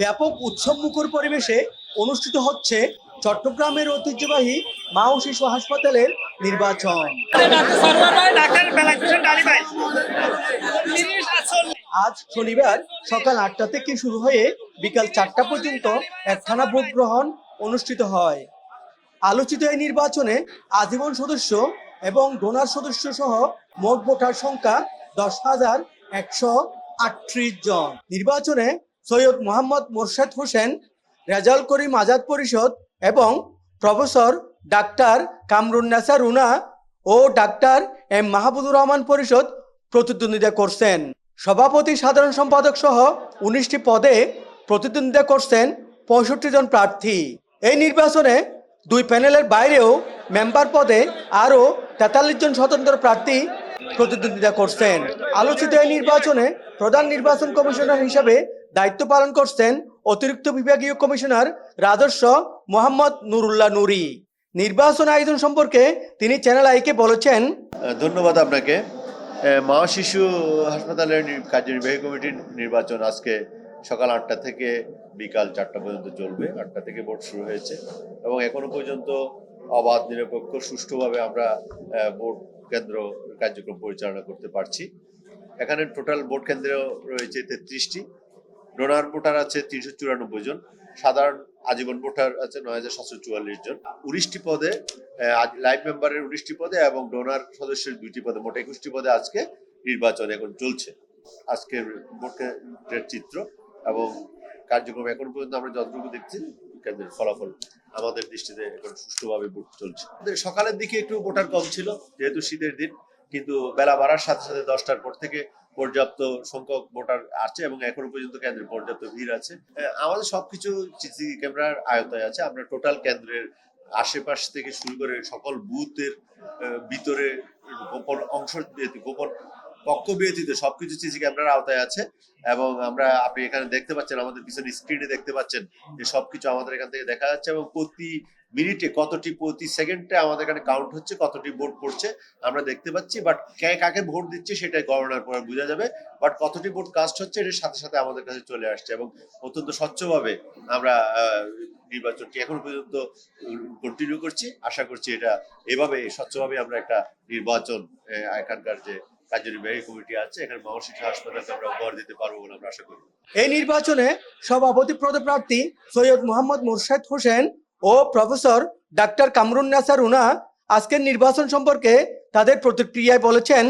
ব্যাপক উৎসব মুখর পরিবেশে অনুষ্ঠিত হচ্ছে চট্টগ্রামের ঐতিহ্যবাহী মা ও শিশু হাসপাতালের নির্বাচন। আজ শনিবার সকাল আটটা থেকে শুরু হয়ে বিকাল চারটা পর্যন্ত একখানা ভোট গ্রহণ অনুষ্ঠিত হয়। আলোচিত এই নির্বাচনে আজীবন সদস্য এবং ডোনার সদস্য সহ মোট ভোটার সংখ্যা দশ হাজার একশো আটত্রিশ জন। নির্বাচনে সৈয়দ মোহাম্মদ মোরশেদ হোসেন রেজাল করিম আজাদ পরিষদ এবং প্রফেসর ডাক্তার কামরুন্নাসা রুনা ও ডাক্তার এম মাহবুবুর রহমান পরিষদ প্রতিদ্বন্দ্বিতা করছেন। সভাপতি সাধারণ সম্পাদক সহ উনিশটি পদে প্রতিদ্বন্দ্বিতা করছেন পঁয়ষট্টি জন প্রার্থী। এই নির্বাচনে দুই প্যানেলের বাইরেও মেম্বার পদে আরও তেতাল্লিশ জন স্বতন্ত্র প্রার্থী প্রতিদ্বন্দ্বিতা করছেন। আলোচিত এই নির্বাচনে প্রধান নির্বাচন কমিশনার হিসাবে দায়িত্ব পালন করছেন অতিরিক্ত বিভাগীয় কমিশনার রাজস্ব মোহাম্মদ নুরুল্লাহ নুরি। নির্বাচন আয়োজন সম্পর্কে তিনি চ্যানেল আইকে বলেছেন ধন্যবাদ আপনাকে। মা শিশু হাসপাতালের কার্যনির্বাহী কমিটির নির্বাচন আজকে সকাল আটটা থেকে বিকাল চারটা পর্যন্ত চলবে, আটটা থেকে ভোট শুরু হয়েছে। এবং এখনও পর্যন্ত অবাধ, নিরপেক্ষ, সুষ্ঠুভাবে আমরা ভোট কেন্দ্র কার্যক্রম পরিচালনা করতে পারছি। এখানে টোটাল ভোট কেন্দ্র রয়েছে তেত্রিশটি। ডোনার ভোটার আছে তিনশো চুরানব্বই জন, সাধারণ আজীবন ভোটার আছে নয় হাজার সাতশো চুয়াল্লিশ জন। উনিশটি পদে লাইভ মেম্বারের উনিশটি পদে এবং ডোনার সদস্যের দুইটি পদে, মোট একুশটি পদে আজকে নির্বাচন এখন চলছে। আজকের ভোটের চিত্র এবং কার্যক্রম এখন পর্যন্ত আমরা যতটুকু দেখছি, কেন্দ্রের ফলাফল আমাদের দৃষ্টিতে এখন সুষ্ঠুভাবে ভোট চলছে। সকালের দিকে একটু ভোটার কম ছিল, যেহেতু শীতের দিন, কিন্তু বেলা বাড়ার সাথে সাথে দশটার পর থেকে পর্যাপ্ত সংখ্যক ভোটার আছে এবং এখনও পর্যন্ত কেন্দ্রে পর্যাপ্ত ভিড় আছে। আমাদের সবকিছু সিসি ক্যামেরার আয়তায় আছে। আমরা টোটাল কেন্দ্রের আশেপাশ থেকে শুরু করে সকল বুথের ভিতরে গোপন অংশ গোপন কক্ষ ব্যতীত সবকিছু সিসি ক্যামেরার আওতায় আছে এবং আমরা, আপনি এখানে দেখতে পাচ্ছেন, আমাদের পিছনে স্ক্রিনে দেখতে পাচ্ছেন যে সবকিছু আমাদের এখান থেকে দেখা যাচ্ছে এবং প্রতি মিনিটে কতটি প্রতি সেকেন্ডে আমাদের এখানে কাউন্ট হচ্ছে, কতটি ভোট পড়ছে, আমরা দেখতে পাচ্ছি বাট কে কাকে ভোট দিচ্ছে সেটাই গণনার পরে বোঝা যাবে বাট কতটি ভোট কাস্ট হচ্ছে এর সাথে সাথে আমাদের কাছে চলে আসছে এবং অত্যন্ত স্বচ্ছভাবে আমরা নির্বাচনটি এখন পর্যন্ত কন্টিনিউ করছি, আশা করছি এটা এভাবে স্বচ্ছভাবে আমরা একটা নির্বাচন এখানকার যে কার্যনির্বাহী কমিটি আছে, এখানে মহর্ষিষা হাসপাতালকে আমরা উপহার দিতে পারব বলে আমরা আশা করি। এই নির্বাচনে সভাপতি পদপ্রার্থী সৈয়দ মোহাম্মদ মোরশেদ হোসেন ও প্রফেসর ডাক্তার কামরুন নাসার উনা আজকের নির্বাচন সম্পর্কে তাদের প্রতিক্রিয়ায় বলেছেন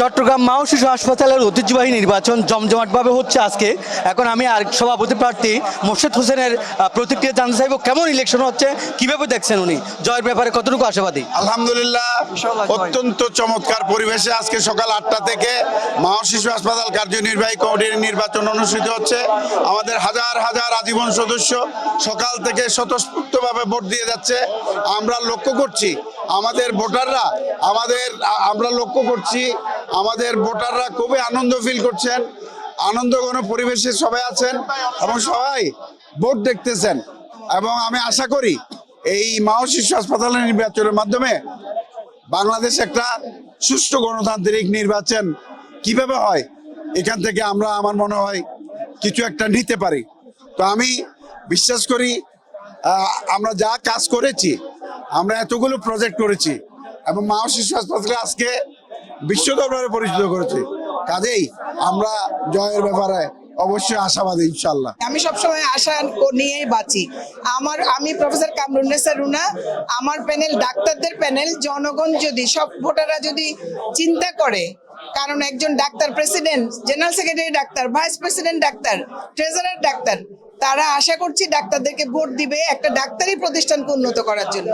চট্টগ্রাম মা ও শিশু হাসপাতালের ঐতিহ্যবাহী নির্বাচন জমজমাটভাবে হচ্ছে আজকে। এখন আমি আর সভাপতি প্রার্থী মোর্শেদ হোসেনের প্রতিক্রিয়া জানতে চাইব কেমন ইলেকশন হচ্ছে কীভাবে দেখছেন উনি? জয়ের ব্যাপারে কতটুকু আশাবাদী? আলহামদুলিল্লাহ অত্যন্ত চমৎকার পরিবেশে আজকে সকাল আটটা থেকে মা ও শিশু হাসপাতাল কার্যনির্বাহী কমিটির নির্বাচন অনুষ্ঠিত হচ্ছে। আমাদের হাজার হাজার আজীবন সদস্য সকাল থেকে স্বতঃস্ফূর্তভাবে ভোট দিয়ে যাচ্ছে। আমরা লক্ষ্য করছি আমাদের ভোটাররা আমাদের আ- আমরা লক্ষ্য করছি আমাদের ভোটাররা খুবই আনন্দ ফিল করছেন আনন্দঘন পরিবেশে সবাই আছেন এবং সবাই ভোট দেখতেছেন। এবং আমি আশা করি এই মা ও শিশু হাসপাতালের নির্বাচনের মাধ্যমে বাংলাদেশ একটা সুষ্ঠু গণতান্ত্রিক নির্বাচন কীভাবে হয়, এখান থেকে আমরা, আমার মনে হয়, কিছু একটা নিতে পারি। তো আমি বিশ্বাস করি আমরা যা কাজ করেছি, আমরা এতগুলো প্রজেক্ট করেছি এবং মা ও শিশু হাসপাতালকে আজকে বিশ্ব দরবারে পরিচিত করেছে। কাজেই আমরা জয়ের ব্যাপারে অবশ্যই আশাবাদী ইনশাল্লাহ আমি সবসময় আশা নিয়েই বাঁচি। আমার আমি প্রফেসর কামরুন্নেসা রুনা। আমার প্যানেল ডাক্তারদের প্যানেল, জনগণ যদি সব ভোটাররা যদি চিন্তা করে, কারণ একজন doctor president, general secretary doctor, vice president doctor, treasurer doctor তারা আশা করছি ডাক্তারদেরকে ভোট দিবে একটা ডাক্তারি প্রতিষ্ঠানকে উন্নত করার জন্য।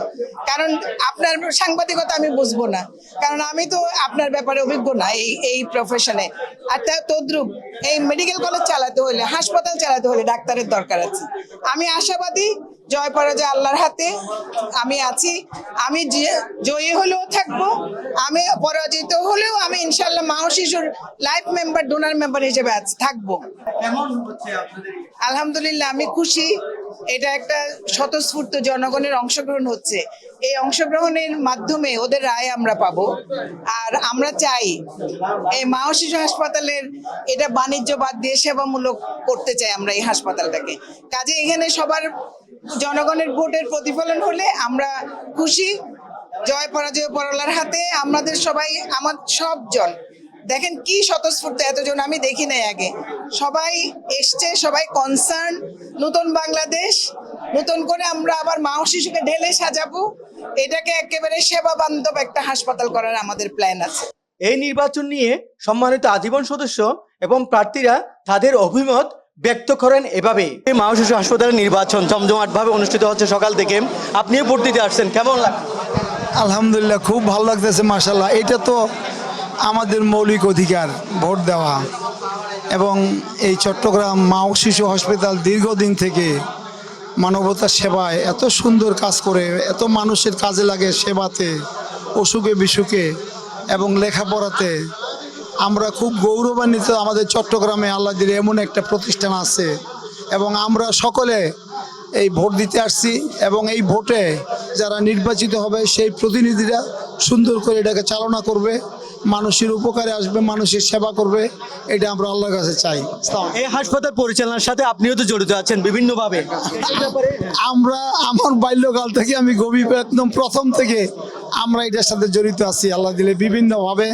কারণ আপনার সাংবাদিকতা আমি বুঝব না। কারণ আমি তো আপনার ব্যাপারে অভিজ্ঞ না এই এই প্রফেশনে আর তা তদ্রুপ, এই মেডিকেল কলেজ চালাতে হলে হাসপাতাল চালাতে হলে ডাক্তারের দরকার আছে। আমি আশাবাদী, জয় পরাজয় আল্লাহর হাতে, আমি আছি। আমি জয়ী হলেও থাকব, আমি পরাজিত হলেও আমি ইনশাল্লাহ মা শিশুর লাইফ মেম্বার ডোনার মেম্বার হিসেবে থাকব। আলহামদুলিল্লাহ আমি খুশি। এটা একটা স্বতঃস্ফূর্ত জনগণের অংশগ্রহণ হচ্ছে। এই অংশগ্রহণের মাধ্যমে ওদের রায় আমরা পাবো। আর আমরা চাই এই মা শিশু হাসপাতালের এটা বাণিজ্য বাদ দিয়ে সেবামূলক করতে চাই আমরা এই হাসপাতালটাকে। কাজে এখানে সবার জনগণের ভোটের প্রতিফলন হলে আমরা খুশি। জয় পরাজয় পরলার হাতে আমাদের সবাই আমার সবজন দেখেন কি স্বতঃস্ফূর্ত এতজন আমি দেখি নাই আগে। সবাই এসছে সবাই কনসার্ন নতুন বাংলাদেশ নতুন করে আমরা আবার মা ও শিশুকে ঢেলে সাজাবো। এটাকে একেবারে সেবা বান্ধব একটা হাসপাতাল করার আমাদের প্ল্যান আছে। এই নির্বাচন নিয়ে সম্মানিত আজীবন সদস্য এবং প্রার্থীরা তাদের অভিমত ব্যক্ত করেন এভাবে এই মা ও শিশু হাসপাতালের নির্বাচন জমজমাটভাবে অনুষ্ঠিত হচ্ছে সকাল থেকে। আপনিও ভোট দিতে আসছেন কেমন লাগছে? আলহামদুলিল্লাহ খুব ভালো লাগতেছে মার্শাল্লাহ এটা তো আমাদের মৌলিক অধিকার ভোট দেওয়া এবং এই চট্টগ্রাম মা ও শিশু হসপিটাল দীর্ঘদিন থেকে মানবতার সেবায় এত সুন্দর কাজ করে, এত মানুষের কাজে লাগে সেবাতে, অসুখে বিসুখে এবং লেখাপড়াতে। আমরা খুব গৌরবান্বিত আমাদের চট্টগ্রামে আল্লাহ দিলে এমন একটা প্রতিষ্ঠান আছে এবং আমরা সকলে এই ভোট দিতে আসছি এবং এই ভোটে যারা নির্বাচিত হবে সেই প্রতিনিধিরা সুন্দর করে এটাকে চালনা করবে। মানুষের উপকারে আসবে মানুষের সেবা করবে এটা আমরা আল্লাহর কাছে চাই। এই হাসপাতাল পরিচালনার সাথে আপনিও তো জড়িত আছেন বিভিন্নভাবে। আমরা আমার বাল্যকাল থেকে আমি গভীর একদম প্রথম থেকে আমরা এটার সাথে জড়িত আছি আল্লাহ দিলে বিভিন্নভাবে।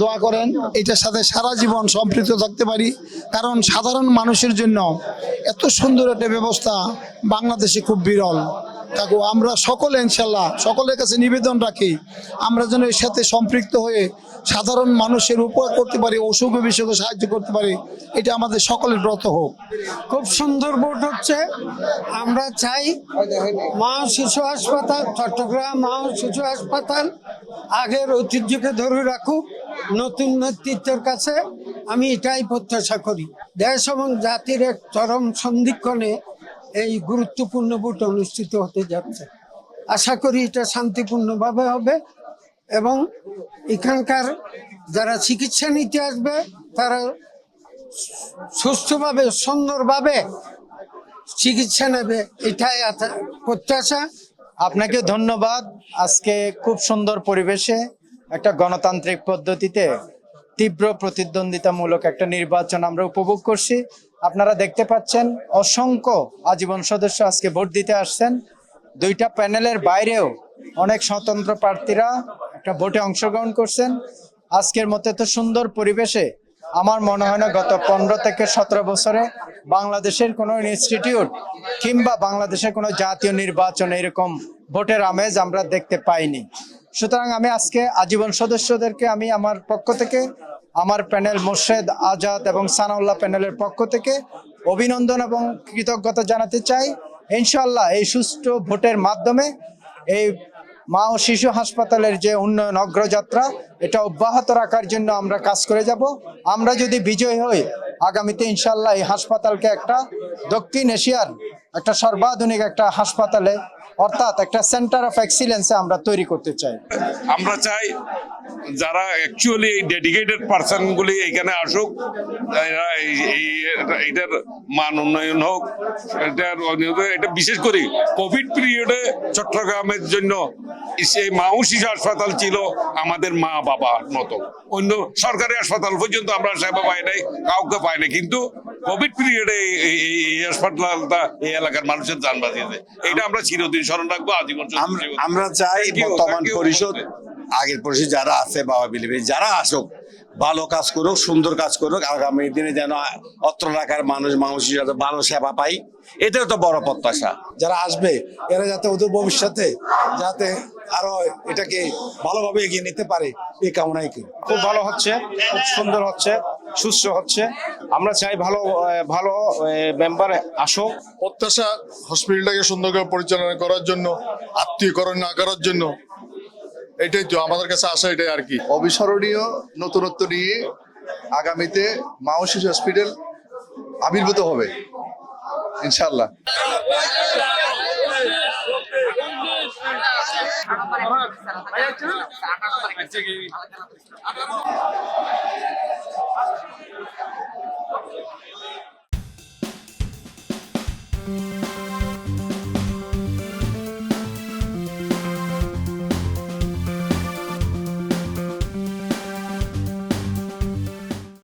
দোয়া করেন এটার সাথে সারা জীবন সম্পৃক্ত থাকতে পারি। কারণ সাধারণ মানুষের জন্য এত সুন্দর একটা ব্যবস্থা বাংলাদেশে খুব বিরল। কাকু আমরা সকলে ইনশাল্লাহ সকলের কাছে নিবেদন রাখি। আমরা যেন এর সাথে সম্পৃক্ত হয়ে সাধারণ মানুষের উপকার করতে পারি, অসুখ বিসুখে সাহায্য করতে পারি, এটা আমাদের সকলের ব্রত হোক। খুব সুন্দর ভোট হচ্ছে। আমরা চাই মা শিশু হাসপাতাল, চট্টগ্রাম মা শিশু হাসপাতাল আগের ঐতিহ্যকে ধরে রাখুক, নতুন নেতৃত্বের কাছে আমি এটাই প্রত্যাশা করি। দেশ এবং জাতির এক চরম সন্ধিক্ষণে এই গুরুত্বপূর্ণ ভোট অনুষ্ঠিত হতে যাচ্ছে। আশা করি এটা শান্তিপূর্ণভাবে হবে এবং এখানকার যারা চিকিৎসা নিতে আসবে, তারা সুস্থভাবে, সুন্দরভাবে চিকিৎসা নেবে, এটাই প্রত্যাশা। আপনাকে ধন্যবাদ। আজকে খুব সুন্দর পরিবেশে একটা গণতান্ত্রিক পদ্ধতিতে তীব্র প্রতিদ্বন্দ্বিতামূলক একটা নির্বাচন আমরা উপভোগ করছি। আপনারা দেখতে পাচ্ছেন, অসংখ্য আজীবন সদস্য আজকে ভোট দিতে আসছেন। দুইটা প্যানেলের বাইরেও অনেক স্বতন্ত্র প্রার্থীরা একটা ভোটে অংশগ্রহণ করছেন। আজকের মতো এত সুন্দর পরিবেশে আমার মনে হয় না গত পনেরো থেকে সতেরো বছরে বাংলাদেশের কোনো ইনস্টিটিউট কিংবা বাংলাদেশের কোনো জাতীয় নির্বাচন এরকম ভোটের আমেজ আমরা দেখতে পাইনি। সুতরাং আমি আজকে আজীবন সদস্যদেরকে, আমি আমার পক্ষ থেকে আমার প্যানেল মোর্শেদ আজাদ এবং সানাউল্লাহ প্যানেলের পক্ষ থেকে অভিনন্দন এবং কৃতজ্ঞতা জানাতে চাই। ইনশাল্লাহ এই সুষ্ঠু ভোটের মাধ্যমে এই মা ও শিশু হাসপাতালের যে উন্নয়ন অগ্রযাত্রা, এটা অব্যাহত রাখার জন্য আমরা কাজ করে যাব। আমরা যদি বিজয় হই, আগামীতে ইনশাল্লাহ এই হাসপাতালকে একটা দক্ষিণ এশিয়ার একটা সর্বাধুনিক একটা হাসপাতালে, অর্থাৎ একটা সেন্টার অফ এক্সিলেন্সে আমরা তৈরি করতে চাই। আমরা চাই যারা অ্যাকচুয়ালি এই ডেডিকেটেড পার্সন গুলি এখানে আসুক এটার মান উন্নয়ন হোক এটার এটা বিশেষ করে কোভিড পিরিয়ডে চট্টগ্রামের জন্য সেই মা ও শিশু হাসপাতাল ছিল আমাদের মা বাবার মতো। অন্য সরকারি হাসপাতাল পর্যন্ত আমরা সেবা পাই নাই কাউকে পাই নাই কিন্তু কোভিড পিরিয়ডে এই হাসপাতালটা এই এলাকার মানুষের যান বাঁচিয়েছে এটা আমরা চিরদিন স্মরণ রাখব আজীবন আমরা চাই বর্তমান পরিষদ আগের পরিষদ যারা আছে বাবা বিলিবি যারা আসুক ভালো কাজ করুক সুন্দর কাজ করুক আগামী দিনে যেন অত্র এলাকার মানুষ মানুষ যাতে ভালো সেবা পাই এটাও তো বড় প্রত্যাশা। যারা আসবে এরা যাতে ওদের ভবিষ্যতে যাতে আরও এটাকে ভালোভাবে এগিয়ে নিতে পারে এই কামনাই করি। খুব ভালো হচ্ছে খুব সুন্দর হচ্ছে সুস্থ হচ্ছে। আমরা চাই ভালো ভালো মেম্বার আসুক। প্রত্যাশা হসপিটালটাকে সুন্দর করে পরিচালনা করার জন্য আত্মীয়করণ না করার জন্য এটাই তো আমাদের কাছে আসা এটাই আর কি। অবিস্মরণীয় নতুনত্ব নিয়ে আগামীতে মা ও শিশু হসপিটাল আবির্ভূত হবে ইনশাল্লাহ Thank